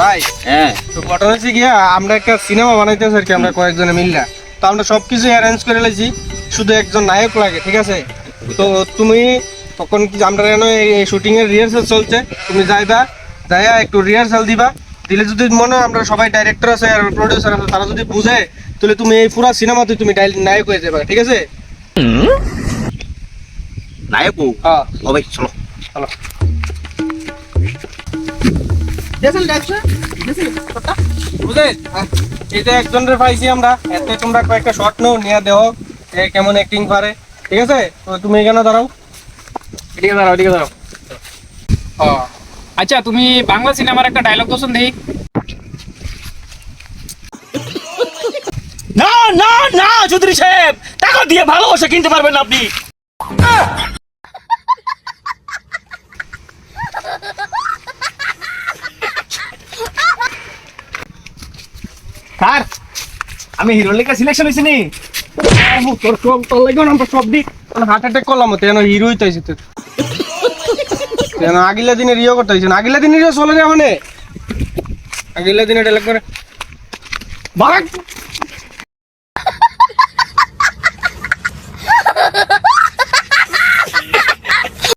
ভাই হ্যাঁ। তো ঘটনা হচ্ছে গিয়া আমরা একটা সিনেমা বানাইতেছি আর কি আমরা কয়েকজনে মিললা। তো আমরা সব কিছু অ্যারেঞ্জ করে লেছি শুধু একজন নায়ক লাগে ঠিক আছে? তো তুমি তখন কি আমরা যেন এই শুটিং এর রিহার্সাল চলছে তুমি যাইবা যাইয়া একটু রিহার্সাল দিবা। দিলে যদি মনে হয় আমরা সবাই ডাইরেক্টর আছে আর প্রডিউসার আছে তারা যদি বুঝে তাহলে তুমি এই পুরো সিনেমাতে তুমি নায়ক হয়ে যাবে ঠিক আছে? নায়ক হ্যাঁ। চলো। চলো। বুঝলেন? এই একজনের পাইছি আমরা এতে তোমরা কয়েকটা শর্ট নাও নিয়ে দেও যে কেমন অ্যাক্টিং পারে। ঠিক আছে? তো তুমি এখানে দাঁড়াও। এদিকে দাঁড়াও এদিকে দাঁড়াও। ও। আচ্ছা তুমি বাংলা সিনেমার একটা ডায়লগ দোষণ দেখি। না না না চৌধুরী সাহেব! টাকা দিয়ে ভালোবাসা কিনতে পারবেন আপনি। স্যার আমি হিরো লেখা সিলেকশন হয়েছি নি। তোর সব তোর লাগে না সব দিক হার্ট অ্যাটাক করলাম তো যেন হিরোই তো হয়েছে তোর। কেন আগিলা দিনে রিও করতে হয়েছে আগিলা দিনে রিও চলে না। মানে আগিলা দিনে ডায়লগ করে ভাগ